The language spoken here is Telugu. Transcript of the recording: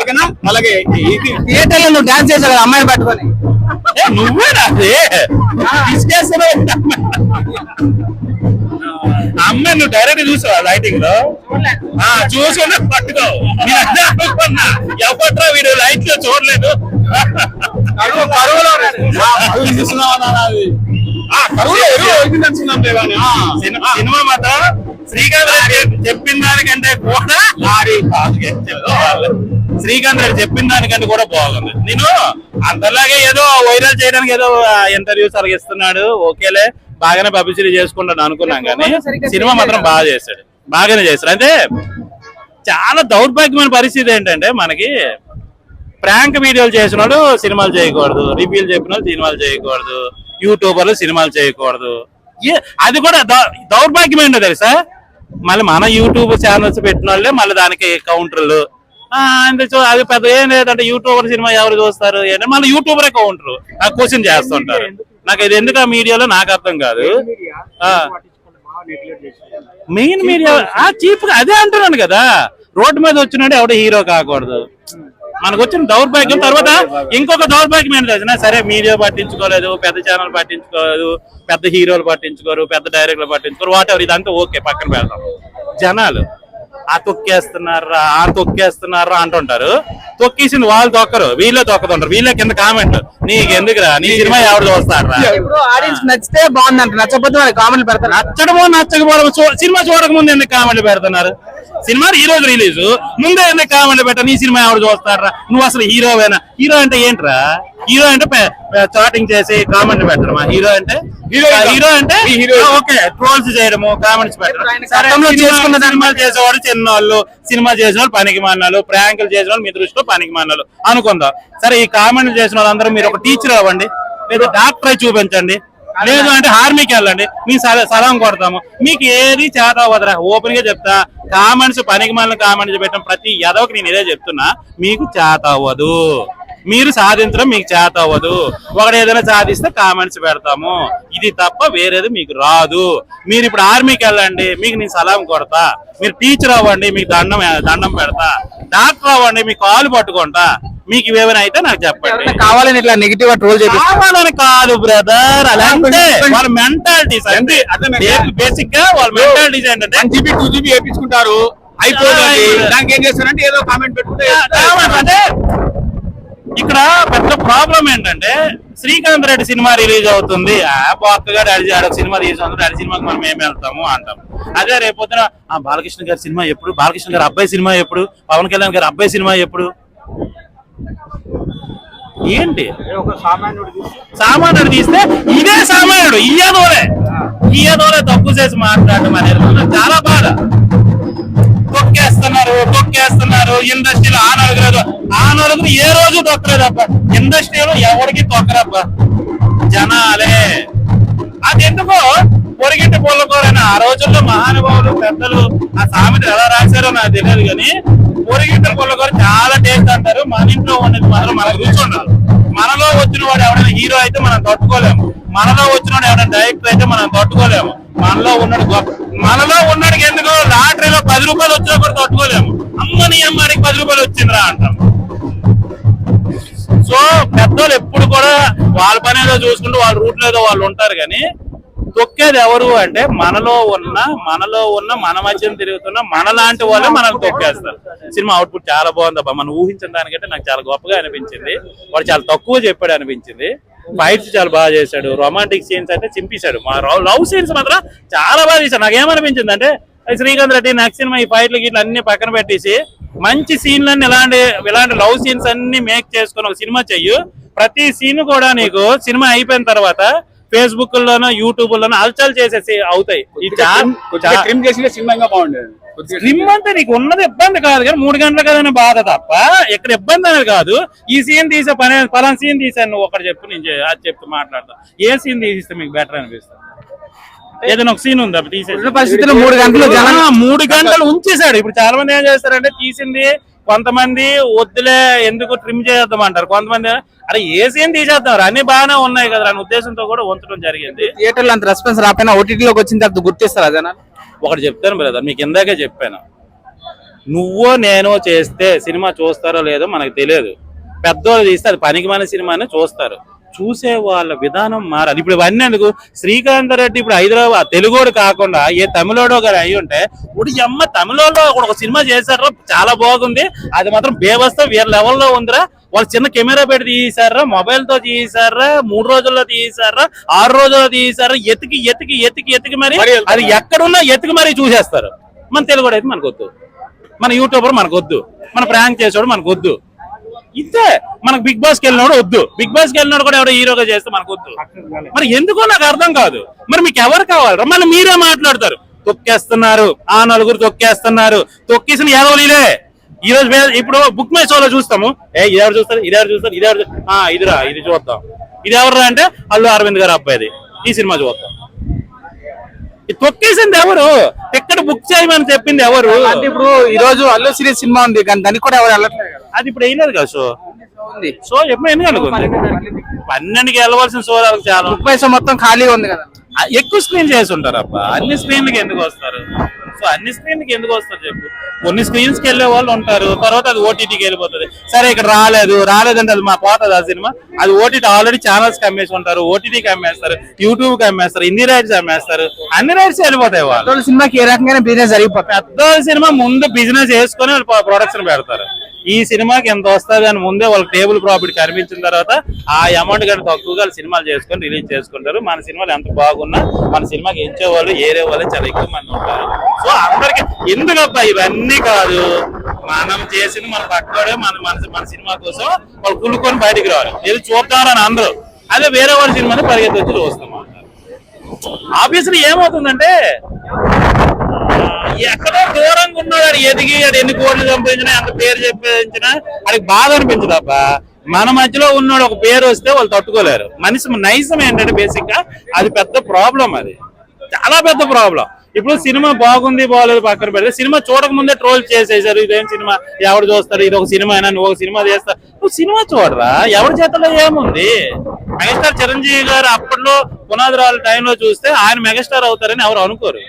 ఓకేనా? అలాగే ఇది థియేటర్లో నువ్వు డాన్స్ చేసావు కదా అమ్మాయిని పట్టుకొని. అది తీసుకేస్తున్నావు అమ్మాయి నువ్వు డైరెక్ట్ చూసావా లైటింగ్లో? ఆ, చూసుకున్నా పట్టుకో. నేను అనుకున్నా. ఎవట్రా వీడు లైట్లో చూడలేదు. కరువు కరువులో చూస్తున్నావా సినిమా మాత్రం శ్రీకాంత్ రెడ్డి చెప్- చెప్పిన దానికంటే కూడా. శ్రీకాంత్ రెడ్డి చెప్పిన దానికంటే కూడా బాగుంది. నేను అంతలాగే ఏదో వైరల్ చేయడానికి ఏదో ఇంటర్వ్యూస్ అలాగే ఇస్తున్నాడు ఓకేలే బాగానే పబ్లిసిటీ చేసుకుంటాను అనుకున్నాం కానీ సినిమా మాత్రం బాగా చేశాడు. బాగానే చేశాడు. అంటే చాలా దౌర్భాగ్యమైన పరిస్థితి ఏంటంటే మనకి ప్రాంక్ వీడియోలు చేసిన వాళ్ళు సినిమాలు చేయకూడదు రివ్యూలు చెప్పిన సినిమాలు చేయకూడదు యూట్యూబర్లు సినిమాలు చేయకూడదు. అది కూడా దౌ- దౌర్భాగ్యం ఏంటో తెలుసా? మళ్ళీ మన యూట్యూబ్ ఛానల్స్ పెట్టిన వాళ్ళే మళ్ళీ దానికి కౌంటర్లు. అది పెద్ద ఏం లేదంటే యూట్యూబర్ సినిమా ఎవరు చూస్తారు అంటే మళ్ళీ యూట్యూబరే కౌంటర్. ఆ క్వశ్చన్ చేస్తుంటారు. నాకు ఇది ఎందుకు ఆ మీడియాలో నాకు అర్థం కాదు. ఆ. మెయిన్ మీడియా ఆ చీప్ అదే అంటున్నాను కదా. రోడ్డు మీద వచ్చినాడు ఎవడ హీరో కాకూడదు. మనకు వచ్చిన దౌర్భాగ్యం తర్వాత ఇంకొక దౌర్భాగ్యం ఏంటి తెలిసిన? సరే మీడియా పట్టించుకోలేదు పెద్ద ఛానల్ పట్టించుకోలేదు పెద్ద హీరోలు పట్టించుకోరు పెద్ద డైరెక్టర్లు పట్టించుకోరు వాట్ ఎవర్ ఇదంతా ఓకే పక్కన పెడతాం. జనాలు ఆ తొక్కేస్తున్నారా ఆ తొక్కేస్తున్నారా అంటుంటారు. తొక్కేసింది వాళ్ళు తొక్కరు వీళ్ళే తొక్కతుంటారు వీళ్ళే కింద కామెంట్ నీకు ఎందుకురా నీ సినిమా ఎవరు చూస్తారా ఇప్పుడు ఆడియన్స్ నచ్చితే బాగుందంట నచ్చకపోతే వాళ్ళకి కామెంట్లు పెడతారు. నచ్చడమో నచ్చకపోవడం సినిమా చూడక ముందు ఎందుకు కామెంట్లు పెడుతున్నారు? సినిమా ఈ రోజు రిలీజ్ ముందే ఎందుకు కామెంట్లు పెట్ట నీ సినిమా ఎవరు చూస్తారా నువ్వు అసలు హీరోవేనా హీరో అంటే ఏంట్రా? హీరో అంటే చాటింగ్ చేసి కామెంట్లు పెట్టడమా? హీరో అంటే హీరో అంటే? ఈ హీరో ఇంకా. ఓకే. ట్రోల్స్ చేయడము కామెంట్స్ పెట్టడం. చేసుకున్న సినిమాలు చేసేవాడు చిన్నోళ్ళు సినిమా చేసిన వాళ్ళు పనికి మానాలు ప్రాంకులు చేసిన వాళ్ళు మీ దృష్టిలో పనికి మానాలు అనుకుందాం. సరే ఈ కామెంట్లు చేసిన వాళ్ళందరూ మీరు ఒక టీచర్ అవ్వండి లేదా డాక్టర్ అయి చూపించండి లేదు అంటే ఆర్మీకి వెళ్ళండి మీ సల- కొడతాము. మీకు ఏది చేత అవ్వదురా? ఓపెన్గా చెప్తా. కామెంట్స్ పనికి మాలిన కామెంట్స్ పెట్టడం ప్రతి ఎదవకి నేను ఇదే చెప్తున్నా. మీకు చేత అవ్వదు. మీరు సాధించడం మీకు చేత అవ్వదు. ఒకడు ఏదైనా సాధిస్తే కామెంట్స్ పెడతాము. ఇది తప్ప వేరేది మీకు రాదు. మీరు ఇప్పుడు ఆర్మీకి వెళ్ళండి మీకు నేను సలాం కొడతా. మీరు టీచర్ అవ్వండి మీకు దండం దండం పెడతా. డాక్టర్ అవ్వండి మీ కాలు పట్టుకుంటా. మీకు ఇవేమైనా అయితే నాకు చెప్పండి. కావాలని ఇట్లా నెగిటివ్ ట్రోల్ కావాలని కాదు బ్రదర్ అలా అంటే వాళ్ళ మెంటాలిటీస్ అర్థమైందా? బేసిక్గా వాళ్ళ మెంటాలిటీస్ ఏంటంటే జీబీ టూ జీబీ వేయించుకుంటారు అయిపోతుంది దానికి ఏం చేస్తారంటే ఏదో కామెంట్ పెట్టుకుంటే అంటే ఇక్కడ పెద్ద ప్రాబ్లం ఏంటంటే శ్రీకాంత్ రెడ్డి సినిమా రిలీజ్ అవుతుంది. ఆ పక్కగా డాడీ ఆడ సినిమా రిలీజ్ అవుతుంది. డాడీ సినిమాకి మనం ఏమి వెళ్తాము అంటాం. అదే రేపొద్దున ఆ బాలకృష్ణ గారి సినిమా ఎప్పుడు? బాలకృష్ణ గారి అబ్బాయి సినిమా ఎప్పుడు? పవన్ కళ్యాణ్ గారి అబ్బాయి సినిమా ఎప్పుడు? ఏంటి? సామాన్యుడు తీస్తే ఇదే సామాన్యుడు. ఇయ్యదోలే ఇయ్యదోలే తప్పు చేసి మాట్లాడటం అనేది చాలా బాధ. తొక్కేస్తున్నారు తొక్కేస్తున్నారు ఇండస్ట్రీలో ఆ నలుగురు ఆ నలుగురు ఏ రోజు తొక్కలేదబ్బా ఇండస్ట్రీలో ఎవరికి తొక్కరబ్బా జనాలే. అది ఎందుకో పొరిగింటి పొల్లకూరని ఆ రోజుల్లో మహానుభావులు పెద్దలు ఆ సామెత ఎలా రాశారో నాకు తెలియదు కానీ పొరిగింటి పొల్లకూర చాలా టేస్ట్ అంటారు. మన ఇంట్లో ఉండేది మాత్రం మనకు రుచి ఉండాలి. మనలో వచ్చిన వాడు ఎవడైనా హీరో అయితే మనం తట్టుకోలేము. మనలో వచ్చిన వాడు ఎవడైనా డైరెక్టర్ అయితే మనం తట్టుకోలేము. మనలో ఉన్నాడు గొప్ప మనలో ఉన్నాడు ఎందుకు? రూపాయలు వచ్చినా కూడా తట్టుకోలేము. అమ్మని అమ్మాడికి పది రూపాయలు వచ్చిందిరా అంటాం. సో పెద్దోళ్ళు ఎప్పుడు కూడా వాళ్ళ పని ఏదో చూసుకుంటూ వాళ్ళ రూట్ ఏదో వాళ్ళు ఉంటారు కానీ తొక్కేది ఎవరు అంటే మనలో ఉన్న మనలో ఉన్న మన మధ్యన తిరుగుతున్న మన లాంటి వాళ్ళే మనల్ని తొక్కేస్తారు. సినిమా అవుట్పుట్ చాలా బాగుందబ్బా మనం ఊహించిన దానికంటే నాకు చాలా గొప్పగా అనిపించింది. వాడు చాలా తక్కువ చెప్పాడు అనిపించింది. ఫైట్స్ చాలా బాగా చేశాడు. రొమాంటిక్ సీన్స్ అయితే చింపేశాడు. మా లవ్ సీన్స్ మాత్రం చాలా బాగా చేశాడు. నాకు ఏమనిపించింది అంటే శ్రీకాంత్ రెడ్డి నెక్స్ట్ సినిమా ఈ ఫైట్లు గిట్లు అన్ని పక్కన పెట్టేసి మంచి సీన్లన్నీ ఇలాంటి ఇలాంటి లవ్ సీన్స్ అన్ని మేక్ చేసుకుని ఒక సినిమా చెయ్యు. ప్రతి సీన్ కూడా నీకు సినిమా అయిపోయిన తర్వాత ఫేస్బుక్ లోనో యూట్యూబ్ లోనో హల్చల్ చేసేసి అవుతాయి. ఇది కొద్దిగా ట్రిమ్ చేసిన సినిమా ఇంకా బాగుండేది. కొద్దిగా స్లిమ్ అంటే నీకు ఉన్నది ఇబ్బంది కాదు కానీ మూడు గంటల కదనే బాధ తప్ప ఇక్కడ ఇబ్బంది అనేది కాదు. ఈ సీన్ తీసే పని పలానా సీన్ తీసాను నువ్వు ఒకటి చెప్పు నేను అది చెప్తూ మాట్లాడతా. ఏ సీన్ తీసిస్తే మీకు బెటర్ అనిపిస్తుంది? ఏదైనా ఒక సీన్ ఉందా? తీసేసి. ఉన్న పరిస్థితుల్లో మూడు గంటలు జనం మూడు గంటలు ఉంచేశాడు. ఇప్పుడు చాలా మంది ఏం చేస్తారంటే తీసింది కొంతమంది వద్దులే ఎందుకు ట్రిమ్ చేద్దాం అంటారు కొంతమంది అరే ఏ సీన్ తీసేద్దాం? అన్ని బాగానే ఉన్నాయి కదా అనే ఉద్దేశంతో కూడా ఉంచడం జరిగింది. థియేటర్లో అంత రెస్పాన్స్ రాకపోయినా ఓటీటీ లోకి వచ్చిన తర్వాత గుర్తిస్తారు జనాలు ఒకటి చెప్తాను బ్రదర్ మీకు ఇందాకే చెప్పాను. నువ్వో నేనో చేస్తే సినిమా చూస్తారో లేదో మనకు తెలియదు. పెద్దోళ్ళు తీస్తే అది పనికి మన సినిమానే చూస్తారు. చూసే వాళ్ళ విధానం మారాలి. ఇప్పుడు ఇవన్నీ ఎందుకు? శ్రీకాంత్ రెడ్డి ఇప్పుడు హైదరాబాద్ తెలుగోడు కాకుండా ఏ తమిళోడో గారు అయి ఉంటే ఇప్పుడు అమ్మ తమిళోలో ఒక సినిమా చేశారా చాలా బాగుంది. అది మాత్రం బేవస్తా వేరే లెవెల్లో ఉందిరా. వాళ్ళు చిన్న కెమెరా పెట్టి తీసారా మొబైల్తో తీసారా మూడు రోజుల్లో తీసారా ఆరు రోజుల్లో తీసారా ఎతికి ఎతికి ఎతికి ఎతికి మరి అది ఎక్కడున్నా ఎతికి మరి చూసేస్తారు. మన తెలుగు అయితే మనకు వద్దు మన యూట్యూబర్ మనకు వద్దు మన ప్రాంక్ చేసేవాడు మనకు వద్దు ఇంతే మనకు బిగ్ బాస్కి వెళ్ళినోడు వద్దు. బిగ్ బాస్కి వెళ్ళినోడు కూడా ఎవడో హీరోగా చేస్తే మనకు వద్దు. మరి ఎందుకో నాకు అర్థం కాదు. మరి మీకు ఎవరు కావాలి? మళ్ళీ మీరే మాట్లాడతారు. తొక్కేస్తున్నారు. ఆ నలుగురు తొక్కేస్తున్నారు. తొక్కేసిన ఏదోలీలే ఈ రోజు ఇప్పుడు బుక్ మై షోలో చూస్తాము. ఏ ఇదెవరు చూస్తారు? ఇది చూస్తారు? ఇది ఆ ఇదిరా ఇది చూద్దాం. ఇది ఎవరు అంటే అల్లు అరవింద్ గారు అబ్బాయిది. ఈ సినిమా చూద్దాం. తొక్కేసింది ఎవరు? ఎక్కడ బుక్ చేయమని చెప్పింది ఎవరు? అంటే ఇప్పుడు ఈ రోజు అల్లు సిరీస్ సినిమా ఉంది కానీ దానికి కూడా ఎవరు వెళ్ళట్లేదు. అది ఇప్పుడు వేయలేదు కదా షో. సో ఎప్పుడు ఎన్ని అనుకుంది? పన్నెండుకి వెళ్ళవలసిన షో చాలా ముప్పై సో మొత్తం ఖాళీగా ఉంది కదా. ఎక్కువ స్క్రీన్ చేసి ఉంటారు అబ్బా అన్ని స్క్రీన్లకి ఎందుకు వస్తారు? సో అన్ని స్క్రీన్లకి ఎందుకు వస్తారు చెప్పు? కొన్ని స్క్రీన్స్కి వెళ్ళే వాళ్ళు ఉంటారు. తర్వాత అది ఓటీటీకి వెళ్ళిపోతుంది. సరే ఇక్కడ రాలేదు. రాలేదంటే అది మా పోతుంది ఆ సినిమా. అది ఓటీటీ ఆల్రెడీ ఛానల్స్ అమ్మేసి ఉంటారు ఓటీటీకి అమ్మేస్తారు. యూట్యూబ్కి అమ్మేస్తారు. హిందీ రైట్స్ అమ్మేస్తారు. అన్ని రైట్స్ వెళ్ళిపోతాయి వాళ్ళు. సినిమాకి ఏ రకంగా బిజినెస్ జరిగిపోతుంది. పెద్ద సినిమా ముందు బిజినెస్ చేసుకొని ప్రొడక్షన్ పెడతారు. ఈ సినిమాకి ఎంత వస్తుంది అని ముందే వాళ్ళకి టేబుల్ ప్రాఫిట్ కనిపించిన తర్వాత ఆ అమౌంట్ కంటే తక్కువగా సినిమాలు చేసుకొని రిలీజ్ చేసుకుంటారు. మన సినిమాలు ఎంత బాగున్నా మన సినిమాకి ఎంచేవాళ్ళు ఏరే వాళ్ళు చాలా ఎక్కువ మంది ఉంటారు. సో అందరికి ఎందుకబ్బా ఇవన్నీ కాదు. మనం చేసిన మన పక్కడే మన మన మన సినిమా కోసం వాళ్ళు కుళ్ళుకొని బయటికి రావాలి ఇది చూద్దామని అందరూ. అదే వేరే వాళ్ళ సినిమాని పరిగెత్తి వచ్చి చూస్తాం ఆబ్వియస్లీ ఏమవుతుందంటే ఎక్కడో దూరంగా ఉన్నాడు అది ఎదిగి అది ఎన్ని కోట్లు సంపాదించినా ఎంత పేరు చెప్పించినా అది బాధ అనిపించదు మన మధ్యలో ఉన్నాడు ఒక పేరు వస్తే వాళ్ళు తట్టుకోలేరు. మనిషి నైజం ఏంటంటే బేసిక్గా అది పెద్ద ప్రాబ్లం అది. చాలా పెద్ద ప్రాబ్లం ఇప్పుడు సినిమా బాగుంది బాగోలేదు పక్కన పెడితే సినిమా చూడక ముందే ట్రోల్ చేసేసారు ఇదేం సినిమా ఎవడు చూస్తారు ఇది ఒక సినిమా అయినా నువ్వు ఒక సినిమా చేస్తా నువ్వు సినిమా చూడరా? ఎవరి చేతలో ఏముంది? మెగాస్టార్ చిరంజీవి గారు అప్పట్లో పునాది రాళ్ళ టైంలో చూస్తే ఆయన మెగాస్టార్ అవుతారని ఎవరు అనుకోరు.